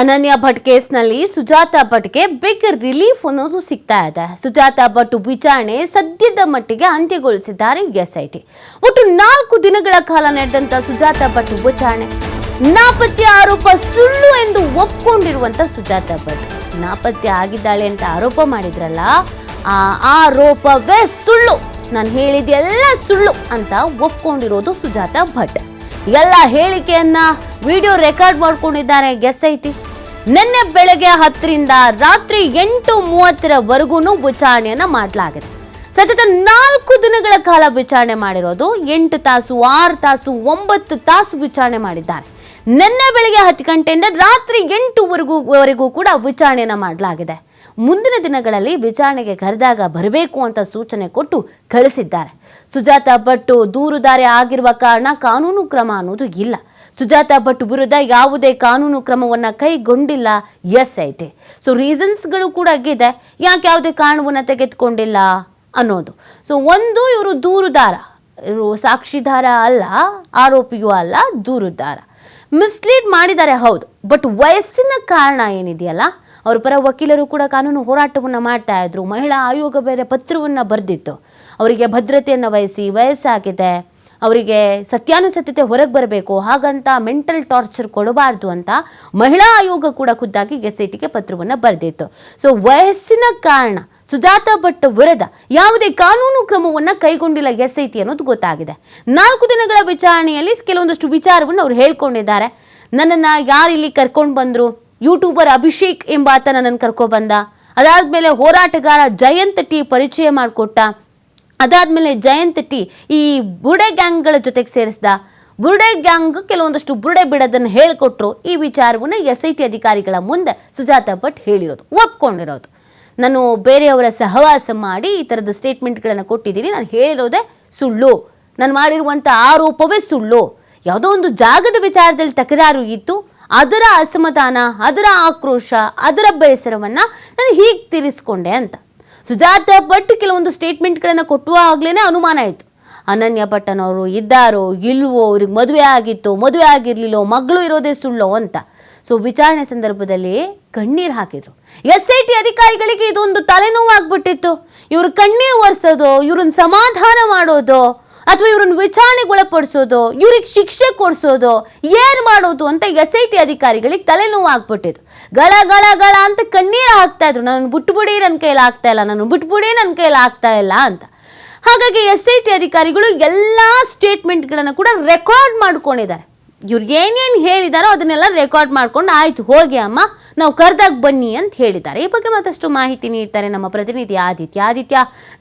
ಅನನ್ಯ ಭಟ್ ಕೇಸ್ನಲ್ಲಿ Sujata ಭಟ್ಗೆ big relief ಅನ್ನೋದು ಸಿಗ್ತಾ ಇದೆ. ಸುಜಾತ ಭಟ್ ವಿಚಾರಣೆ ಸದ್ಯದ ಮಟ್ಟಿಗೆ ಅಂತ್ಯಗೊಳಿಸಿದ್ದಾರೆ ಎಸ್ಐಟಿ. ಒಟ್ಟು ನಾಲ್ಕು ದಿನಗಳ ಕಾಲ ನಡೆದಂತ ಸುಜಾತ ಭಟ್ ವಿಚಾರಣೆ. ನಾಪತ್ತೆ ಆರೋಪ ಸುಳ್ಳು ಎಂದು ಒಪ್ಕೊಂಡಿರುವಂತ ಸುಜಾತ ಭಟ್. ನಾಪತ್ತೆ ಆಗಿದ್ದಾಳೆ ಅಂತ ಆರೋಪ ಮಾಡಿದ್ರಲ್ಲ, ಆ ಆರೋಪವೇ ಸುಳ್ಳು. ನಾನು ಹೇಳಿದೆಲ್ಲ ಸುಳ್ಳು ಅಂತ ಒಪ್ಕೊಂಡಿರೋದು ಸುಜಾತ ಭಟ್. ಎಲ್ಲ ಹೇಳಿಕೆಯನ್ನ ವಿಡಿಯೋ ರೆಕಾರ್ಡ್ ಮಾಡ್ಕೊಂಡಿದ್ದಾರೆ ಎಸ್ ಐ ಟಿ ನಿನ್ನೆ ಬೆಳಗ್ಗೆ ಹತ್ತರಿಂದ ರಾತ್ರಿ ಎಂಟು ಮೂವತ್ತರವರೆಗೂ ವಿಚಾರಣೆಯನ್ನು ಮಾಡಲಾಗಿದೆ. ಸತತ ನಾಲ್ಕು ದಿನಗಳ ಕಾಲ ವಿಚಾರಣೆ ಮಾಡಿರೋದು, ಎಂಟು ತಾಸು, ಆರು ತಾಸು, ಒಂಬತ್ತು ತಾಸು ವಿಚಾರಣೆ ಮಾಡಿದ್ದಾರೆ. ನಿನ್ನೆ ಬೆಳಗ್ಗೆ ಹತ್ತು ಗಂಟೆಯಿಂದ ರಾತ್ರಿ ಎಂಟುವರೆಗೂ, ವರೆಗೂ ಕೂಡ ವಿಚಾರಣೆಯನ್ನು ಮಾಡಲಾಗಿದೆ. ಮುಂದಿನ ದಿನಗಳಲ್ಲಿ ವಿಚಾರಣೆಗೆ ಕರೆದಾಗ ಬರಬೇಕು ಅಂತ ಸೂಚನೆ ಕೊಟ್ಟು ಕಳಿಸಿದ್ದಾರೆ. ಸುಜಾತ ಭಟ್ಟು ದೂರುದಾರಿ ಆಗಿರುವ ಕಾರಣ ಕಾನೂನು ಕ್ರಮ ಅನ್ನೋದು ಇಲ್ಲ. ಸುಜಾತ ಭಟ್ ವಿರುದ್ಧ ಯಾವುದೇ ಕಾನೂನು ಕ್ರಮವನ್ನು ಕೈಗೊಂಡಿಲ್ಲ ಎಸ್ ಐ ಟಿ ಸೊ ರೀಸನ್ಸ್ಗಳು ಕೂಡ ಇದೆ ಯಾಕೆ ಯಾವುದೇ ಕಾರಣವನ್ನು ತೆಗೆದುಕೊಂಡಿಲ್ಲ ಅನ್ನೋದು. ಸೊ ಒಂದು ಇವರು ದೂರುದಾರ. ಇವರು ಸಾಕ್ಷಿದಾರ ಅಲ್ಲ, ಆರೋಪಿಯೂ ಅಲ್ಲ, ದೂರುದಾರ. ಮಿಸ್ಲೀಡ್ ಮಾಡಿದ್ದಾರೆ, ಹೌದು. ಬಟ್ ವಯಸ್ಸಿನ ಕಾರಣ ಏನಿದೆಯಲ್ಲ, ಅವ್ರ ಪರ ವಕೀಲರು ಕೂಡ ಕಾನೂನು ಹೋರಾಟವನ್ನು ಮಾಡ್ತಾ ಇದ್ರು. ಮಹಿಳಾ ಆಯೋಗ ಬೇರೆ ಪತ್ರವನ್ನು ಬರೆದಿತ್ತು. ಅವರಿಗೆ ಭದ್ರತೆಯನ್ನು ವಹಿಸಿ ವಯಸ್ಸಾಗಿದೆ. ಅವರಿಗೆ ಸತ್ಯಾನುಸತ್ಯತೆ ಹೊರಗೆ ಬರಬೇಕು, ಹಾಗಂತ ಮೆಂಟಲ್ ಟಾರ್ಚರ್ ಕೊಡಬಾರ್ದು ಅಂತ ಮಹಿಳಾ ಆಯೋಗ ಕೂಡ ಖುದ್ದಾಗಿ ಎಸ್ ಐ ಟಿಗೆ ಪತ್ರವನ್ನು ಬರೆದಿತ್ತು. ಸೊ ವಯಸ್ಸಿನ ಕಾರಣ ಸುಜಾತ ಭಟ್ ವರದ ಯಾವುದೇ ಕಾನೂನು ಕ್ರಮವನ್ನು ಕೈಗೊಂಡಿಲ್ಲ ಎಸ್ ಐ ಟಿ ಅನ್ನೋದು ಗೊತ್ತಾಗಿದೆ. ನಾಲ್ಕು ದಿನಗಳ ವಿಚಾರಣೆಯಲ್ಲಿ ಕೆಲವೊಂದಷ್ಟು ವಿಚಾರವನ್ನು ಅವ್ರು ಹೇಳ್ಕೊಂಡಿದ್ದಾರೆ. ನನ್ನನ್ನು ಯಾರು ಇಲ್ಲಿ ಕರ್ಕೊಂಡು ಬಂದರು? ಯೂಟ್ಯೂಬರ್ ಅಭಿಷೇಕ್ ಎಂಬಾತ ನನ್ನನ್ನು ಕರ್ಕೊಬಂದ ಅದಾದ್ಮೇಲೆ ಹೋರಾಟಗಾರ ಜಯಂತ್ ಟಿ ಪರಿಚಯ ಮಾಡಿಕೊಟ್ಟ. ಅದಾದ್ಮೇಲೆ ಜಯಂತ್ ಟಿ ಈ ಬುಡೆ ಗ್ಯಾಂಗ್ಗಳ ಜೊತೆಗೆ ಸೇರಿಸ್ದ. ಬುರುಡೆ ಗ್ಯಾಂಗ್ ಕೆಲವೊಂದಷ್ಟು ಬುರುಡೆ ಬಿಡೋದನ್ನು ಹೇಳಿಕೊಟ್ರು. ಈ ವಿಚಾರವನ್ನು ಎಸ್ ಐ ಟಿ ಅಧಿಕಾರಿಗಳ ಮುಂದೆ ಸುಜಾತ ಭಟ್ ಹೇಳಿರೋದು, ಒಪ್ಕೊಂಡಿರೋದು. ನಾನು ಬೇರೆಯವರ ಸಹವಾಸ ಮಾಡಿ ಈ ಥರದ ಸ್ಟೇಟ್ಮೆಂಟ್ಗಳನ್ನು ಕೊಟ್ಟಿದ್ದೀನಿ. ನಾನು ಹೇಳಿರೋದೇ ಸುಳ್ಳು. ನಾನು ಮಾಡಿರುವಂಥ ಆರೋಪವೇ ಸುಳ್ಳು. ಯಾವುದೋ ಒಂದು ಜಾಗದ ವಿಚಾರದಲ್ಲಿ ತಕರಾರು ಇತ್ತು. ಅದರ ಅಸಮಾಧಾನ, ಅದರ ಆಕ್ರೋಶ, ಅದರ ಬೇಸರವನ್ನು ನಾನು ಹೀಗೆ ತೀರಿಸ್ಕೊಂಡೆ ಅಂತ. ಸುಜಾತ ಭಟ್ ಕೆಲವೊಂದು ಸ್ಟೇಟ್ಮೆಂಟ್ಗಳನ್ನು ಕೊಟ್ಟುವಾಗಲೇ ಅನುಮಾನ ಆಯಿತು ಅನನ್ಯ ಭಟ್ಟನವರು ಇದ್ದಾರೋ ಇಲ್ವೋ ಅವ್ರಿಗೆ ಮದುವೆ ಆಗಿತ್ತು, ಮದುವೆ ಆಗಿರ್ಲಿಲ್ಲೋ, ಮಗಳು ಇರೋದೇ ಸುಳ್ಳೋ ಅಂತ. ಸೊ ವಿಚಾರಣೆ ಸಂದರ್ಭದಲ್ಲಿ ಕಣ್ಣೀರು ಹಾಕಿದ್ರು. ಎಸ್ ಐ ಟಿ ಅಧಿಕಾರಿಗಳಿಗೆ ಇದೊಂದು ತಲೆನೋವಾಗ್ಬಿಟ್ಟಿತ್ತು. ಇವ್ರು ಕಣ್ಣೀರು ಒರೆಸೋದು, ಇವ್ರನ್ನ ಸಮಾಧಾನ ಮಾಡೋದು ಅಥವಾ ಇವ್ರನ್ನ ವಿಚಾರಣೆಗೊಳಪಡಿಸೋದು, ಇವ್ರಿಗೆ ಶಿಕ್ಷೆ ಕೊಡಿಸೋದು, ಏನ್ ಮಾಡೋದು ಅಂತ ಎಸ್ ಐ ಟಿ ಅಧಿಕಾರಿಗಳಿಗೆ ತಲೆನೋವು ಆಗ್ಬಿಟ್ಟಿತ್ತು. ಗಳ ಗಳ ಗಳ ಅಂತ ಕಣ್ಣೀರು ಹಾಕ್ತಾ ಇದ್ರು. ನಾನು ಬಿಟ್ಬಿಡಿ ನನ್ನ ಕೈಲಿ ಆಗ್ತಾ ಇಲ್ಲ, ನಾನು ಬಿಟ್ಬಿಡಿ ನನ್ನ ಕೈಲಿ ಆಗ್ತಾ ಇಲ್ಲ ಅಂತ. ಹಾಗಾಗಿ ಎಸ್ ಐ ಟಿ ಅಧಿಕಾರಿಗಳು ಎಲ್ಲ ಸ್ಟೇಟ್ಮೆಂಟ್ಗಳನ್ನು ಕೂಡ ರೆಕಾರ್ಡ್ ಮಾಡ್ಕೊಂಡಿದ್ದಾರೆ. ಇವ್ರು ಏನೇನು ಹೇಳಿದಾರೋ ಅದನ್ನೆಲ್ಲ ರೆಕಾರ್ಡ್ ಮಾಡ್ಕೊಂಡು, ಆಯ್ತು, ಹೋಗಿ ಅಮ್ಮ, ನಾವು ಕರೆದಾಗ ಬನ್ನಿ ಅಂತ ಹೇಳಿದ್ದಾರೆ. ಈ ಬಗ್ಗೆ ಮತ್ತಷ್ಟು ಮಾಹಿತಿ ನೀಡ್ತಾರೆ ನಮ್ಮ ಪ್ರತಿನಿಧಿ ಆದಿತ್ಯ. ಆದಿತ್ಯ,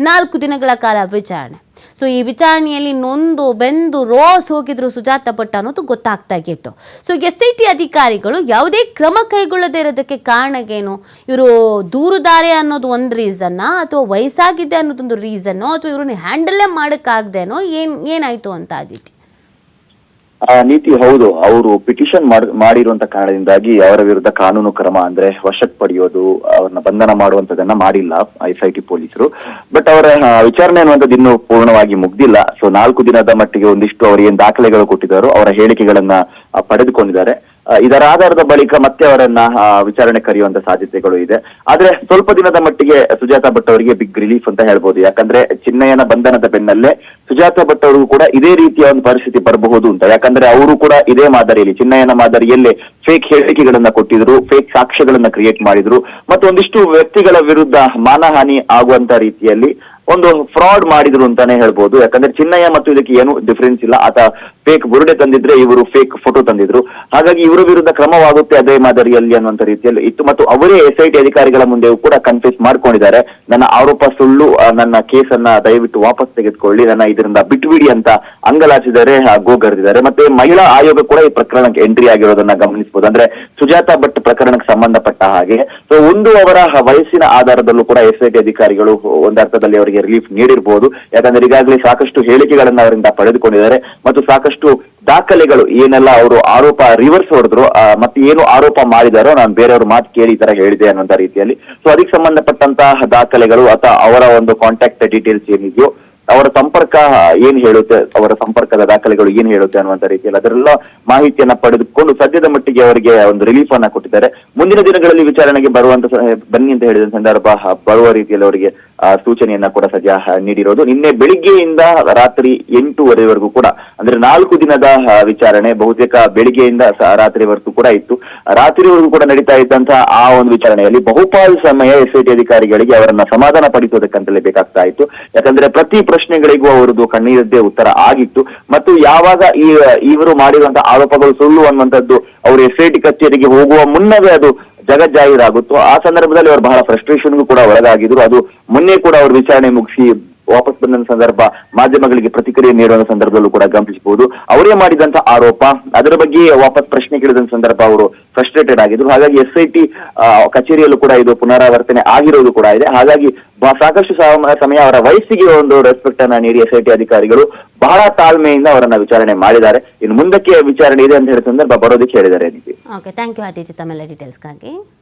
ನಾಲ್ಕು ದಿನಗಳ ಕಾಲ ವಿಚಾರಣೆ. ಸೊ ಈ ವಿಚಾರಣೆಯಲ್ಲಿ ನೊಂದು, ಬೆಂದು, ರೋಸ್ ಹೋಗಿದ್ರು ಸುಜಾತ ಭಟ್ ಅನ್ನೋದು ಗೊತ್ತಾಗ್ತಾ ಇತ್ತು. ಸೊ ಎಸ್ ಐ ಟಿ ಅಧಿಕಾರಿಗಳು ಯಾವುದೇ ಕ್ರಮ ಕೈಗೊಳ್ಳದೇ ಇರೋದಕ್ಕೆ ಕಾರಣಗೇನು? ಇವರು ದೂರುದಾರೆ ಅನ್ನೋದು ಒಂದು ರೀಸನ್ನ ಅಥವಾ ವಯಸ್ಸಾಗಿದೆ ಅನ್ನೋದೊಂದು ರೀಸನ್ನು ಅಥವಾ ಇವ್ರನ್ನ ಹ್ಯಾಂಡಲ್ಲೇ ಮಾಡೋಕ್ಕಾಗ್ದೇನೋ? ಏನು, ಏನಾಯಿತು ಅಂತ ಆದಿತ್ಯ? ಆ ನೀತಿ ಹೌದು. ಅವರು ಪಿಟಿಷನ್ ಮಾಡಿರುವಂತ ಕಾರಣದಿಂದಾಗಿ ಅವರ ವಿರುದ್ಧ ಕಾನೂನು ಕ್ರಮ ಅಂದ್ರೆ ವಶಕ್ಕೆ ಪಡೆಯೋದು, ಅವ್ರನ್ನ ಬಂಧನ ಮಾಡುವಂತದನ್ನ ಮಾಡಿಲ್ಲ ಎಸ್ ಪೊಲೀಸರು. ಬಟ್ ಅವರ ವಿಚಾರಣೆ ಅನ್ನುವಂಥದ್ದು ಇನ್ನೂ ಪೂರ್ಣವಾಗಿ ಮುಗ್ದಿಲ್ಲ. ಸೊ ನಾಲ್ಕು ದಿನದ ಮಟ್ಟಿಗೆ ಒಂದಿಷ್ಟು ಅವರು ಏನ್ ದಾಖಲೆಗಳು ಕೊಟ್ಟಿದ್ದಾರೋ ಅವರ ಹೇಳಿಕೆಗಳನ್ನ ಪಡೆದುಕೊಂಡಿದ್ದಾರೆ. ಇದರ ಆಧಾರದ ಬಳಿಕ ಮತ್ತೆ ಅವರನ್ನ ವಿಚಾರಣೆ ಕರೆಯುವಂತ ಸಾಧ್ಯತೆಗಳು ಇದೆ. ಆದ್ರೆ ಸ್ವಲ್ಪ ದಿನದ ಮಟ್ಟಿಗೆ ಸುಜಾತ ಭಟ್ ಅವರಿಗೆ ಬಿಗ್ ರಿಲೀಫ್ ಅಂತ ಹೇಳ್ಬೋದು. ಯಾಕಂದ್ರೆ ಚಿನ್ನಯ್ಯನ ಬಂಧನದ ಬೆನ್ನಲ್ಲೇ ಸುಜಾತ ಭಟ್ ಅವರು ಕೂಡ ಇದೇ ರೀತಿಯ ಒಂದು ಪರಿಸ್ಥಿತಿ ಬರಬಹುದು ಅಂತ. ಯಾಕಂದ್ರೆ ಅವರು ಕೂಡ ಇದೇ ಮಾದರಿಯಲ್ಲಿ, ಚಿನ್ನಯ್ಯನ ಮಾದರಿಯಲ್ಲಿ ಫೇಕ್ ಹೇಳಿಕೆಗಳನ್ನ ಕೊಟ್ಟಿದ್ರು ಫೇಕ್ ಸಾಕ್ಷ್ಯಗಳನ್ನ ಕ್ರಿಯೇಟ್ ಮಾಡಿದ್ರು. ಮತ್ತು ಒಂದಿಷ್ಟು ವ್ಯಕ್ತಿಗಳ ವಿರುದ್ಧ ಮಾನಹಾನಿ ಆಗುವಂತ ರೀತಿಯಲ್ಲಿ ಒಂದು ಫ್ರಾಡ್ ಮಾಡಿದ್ರು ಅಂತಾನೆ ಹೇಳ್ಬೋದು. ಯಾಕಂದ್ರೆ ಚಿನ್ನಯ್ಯ ಮತ್ತು ಇದಕ್ಕೆ ಏನು ಡಿಫರೆನ್ಸ್ ಇಲ್ಲ. ಆತ ಫೇಕ್ ಬುರುಡೆ ತಂದಿದ್ರೆ ಇವರು ಫೇಕ್ ಫೋಟೋ ತಂದಿದ್ರು. ಹಾಗಾಗಿ ಇವರ ವಿರುದ್ಧ ಕ್ರಮವಾಗುತ್ತೆ ಅದೇ ಮಾದರಿಯಲ್ಲಿ ಅನ್ನುವಂತ ರೀತಿಯಲ್ಲಿ. ಇತ್ತು ಮತ್ತು ಅವರೇ ಎಸ್ ಐ ಟಿ ಅಧಿಕಾರಿಗಳ ಮುಂದೆಯೂ ಕೂಡ ಕನ್ಫ್ಯೂಸ್ ಮಾಡ್ಕೊಂಡಿದ್ದಾರೆ. ನನ್ನ ಆರೋಪ ಸುಳ್ಳು ನನ್ನ ನನ್ನ ಕೇಸನ್ನ ದಯವಿಟ್ಟು ವಾಪಸ್ ತೆಗೆದುಕೊಳ್ಳಿ, ನನ್ನ ಇದರಿಂದ ಬಿಟ್ಬಿಡಿ ಅಂತ ಅಂಗಲಾಚಿದ್ದಾರೆ ಗೋಗರೆದಿದ್ದಾರೆ ಮತ್ತೆ ಮಹಿಳಾ ಆಯೋಗ ಕೂಡ ಈ ಪ್ರಕರಣಕ್ಕೆ ಎಂಟ್ರಿ ಆಗಿರೋದನ್ನ ಗಮನಿಸಬಹುದು. ಅಂದ್ರೆ ಸುಜಾತ ಭಟ್ ಪ್ರಕರಣಕ್ಕೆ ಸಂಬಂಧಪಟ್ಟ ಹಾಗೆ. ಸೊ ಒಂದು ಅವರ ವಯಸ್ಸಿನ ಆಧಾರದಲ್ಲೂ ಕೂಡ ಎಸ್ ಐ ಟಿ ಅಧಿಕಾರಿಗಳು ಒಂದರ್ಥದಲ್ಲಿ ಅವರಿಗೆ ರಿಲೀಫ್ ನೀಡಿರಬಹುದು ಯಾಕಂದ್ರೆ ಈಗಾಗಲೇ ಸಾಕಷ್ಟು ಹೇಳಿಕೆಗಳನ್ನ ಅವರಿಂದ ಪಡೆದುಕೊಂಡಿದ್ದಾರೆ. ಮತ್ತು ಸಾಕಷ್ಟು ದಾಖಲೆಗಳು ಏನೆಲ್ಲ ಅವರು ಆರೋಪ ರಿವರ್ಸ್ ಹೊಡೆದ್ರು ಮತ್ತೆ ಏನು ಆರೋಪ ಮಾಡಿದಾರೋ ನಾನು ಬೇರೆಯವ್ರ ಮಾತು ಕೇಳಿ ಈ ತರ ಹೇಳಿದೆ ಅನ್ನೋಂತ ರೀತಿಯಲ್ಲಿ. ಸೊ ಅದಕ್ಕೆ ಸಂಬಂಧಪಟ್ಟಂತಹ ದಾಖಲೆಗಳು ಅಥವಾ ಅವರ ಒಂದು ಕಾಂಟ್ಯಾಕ್ಟ್ ಡೀಟೇಲ್ಸ್ ಏನಿದೆಯೋ, ಅವರ ಸಂಪರ್ಕ ಏನ್ ಹೇಳುತ್ತೆ, ಅವರ ಸಂಪರ್ಕದ ದಾಖಲೆಗಳು ಏನ್ ಹೇಳುತ್ತೆ ಅನ್ನುವಂತ ರೀತಿಯಲ್ಲಿ ಅದರೆಲ್ಲ ಮಾಹಿತಿಯನ್ನ ಪಡೆದುಕೊಂಡು ಸದ್ಯದ ಮಟ್ಟಿಗೆ ಅವರಿಗೆ ಒಂದು ರಿಲೀಫ್ ಅನ್ನ ಕೊಟ್ಟಿದ್ದಾರೆ. ಮುಂದಿನ ದಿನಗಳಲ್ಲಿ ವಿಚಾರಣೆಗೆ ಬರುವಂತ ಬನ್ನಿ ಅಂತ ಹೇಳಿದ ಸಂದರ್ಭ ಬರುವ ರೀತಿಯಲ್ಲಿ ಅವರಿಗೆ ಸೂಚನೆಯನ್ನ ಕೂಡ ಸದ್ಯ ನೀಡಿರೋದು. ನಿನ್ನೆ ಬೆಳಿಗ್ಗೆಯಿಂದ ರಾತ್ರಿ ಎಂಟೂವರೆವರೆಗೂ ಕೂಡ, ಅಂದ್ರೆ ನಾಲ್ಕು ದಿನದ ವಿಚಾರಣೆ, ಬಹುತೇಕ ಬೆಳಿಗ್ಗೆಯಿಂದ ರಾತ್ರಿವರೆಗೂ ಕೂಡ ಇತ್ತು. ರಾತ್ರಿವರೆಗೂ ಕೂಡ ನಡೀತಾ ಇದ್ದಂತಹ ಆ ಒಂದು ವಿಚಾರಣೆಯಲ್ಲಿ ಬಹುಪಾಲು ಸಮಯ ಎಸ್ ಐ ಟಿ ಅಧಿಕಾರಿಗಳಿಗೆ ಅವರನ್ನ ಸಮಾಧಾನ ಪಡಿಸೋದಕ್ಕಂತಲೇ ಬೇಕಾಗ್ತಾ ಇತ್ತು. ಯಾಕಂದ್ರೆ ಪ್ರತಿ ಪ್ರಶ್ನೆಗಳಿಗೂ ಅವರದ್ದು ಕಣ್ಣೀರದ್ದೇ ಉತ್ತರ ಆಗಿತ್ತು. ಮತ್ತು ಯಾವಾಗ ಈ ಇವರು ಮಾಡಿರುವಂತಹ ಆರೋಪಗಳು ಸುಳ್ಳು ಅನ್ನುವಂಥದ್ದು ಅವರು ಎಸ್ ಐ ಟಿ ಕಚೇರಿಗೆ ಹೋಗುವ ಮುನ್ನವೇ ಅದು ಜಗಜ್ಜಾಹೀರಾಗುತ್ತೋ ಆ ಸಂದರ್ಭದಲ್ಲಿ ಅವರು ಬಹಳ ಫ್ರಸ್ಟ್ರೇಷನ್ಗೂ ಕೂಡ ಒಳಗಾಗಿದ್ರು. ಅದು ಮೊನ್ನೆ ಕೂಡ ಅವರು ವಿಚಾರಣೆ ಮುಗಿಸಿ ವಾಪಸ್ ಬಂದ ಸಂದರ್ಭ ಮಾಧ್ಯಮಗಳಿಗೆ ಪ್ರತಿಕ್ರಿಯೆ ನೀಡುವ ಸಂದರ್ಭದಲ್ಲೂ ಕೂಡ ಗಮನಿಸಬಹುದು. ಅವರೇ ಮಾಡಿದಂತ ಆರೋಪ, ಅದರ ಬಗ್ಗೆ ವಾಪಸ್ ಪ್ರಶ್ನೆ ಕೇಳಿದ ಸಂದರ್ಭ ಅವರು ಫ್ರಸ್ಟ್ರೇಟೆಡ್ ಆಗಿದ್ರು. ಹಾಗಾಗಿ ಎಸ್ ಐ ಟಿ ಕಚೇರಿಯಲ್ಲೂ ಕೂಡ ಇದು ಪುನರಾವರ್ತನೆ ಆಗಿರೋದು ಕೂಡ ಇದೆ. ಹಾಗಾಗಿ ಸಾಕಷ್ಟು ಸಮ- ಸಮಯ ಅವರ ವಯಸ್ಸಿಗೆ ಒಂದು ರೆಸ್ಪೆಕ್ಟ್ ಅನ್ನ ನೀಡಿ ಎಸ್ ಐ ಅಧಿಕಾರಿಗಳು ಬಹಳ ತಾಳ್ಮೆಯಿಂದ ಅವರನ್ನ ವಿಚಾರಣೆ ಮಾಡಿದ್ದಾರೆ. ಇನ್ನು ಮುಂದಕ್ಕೆ ವಿಚಾರಣೆ ಇದೆ ಅಂತ ಹೇಳಿದ ಸಂದರ್ಭ ಬರೋದಕ್ಕೆ ಹೇಳಿದ್ದಾರೆ ಓಕೆ ಥ್ಯಾಂಕ್ ಯು ಆದಿತ್ಯ ತಮ್ಮೆಲ್ಲ ಡೀಟೇಲ್ಸ್ಗಾಗಿ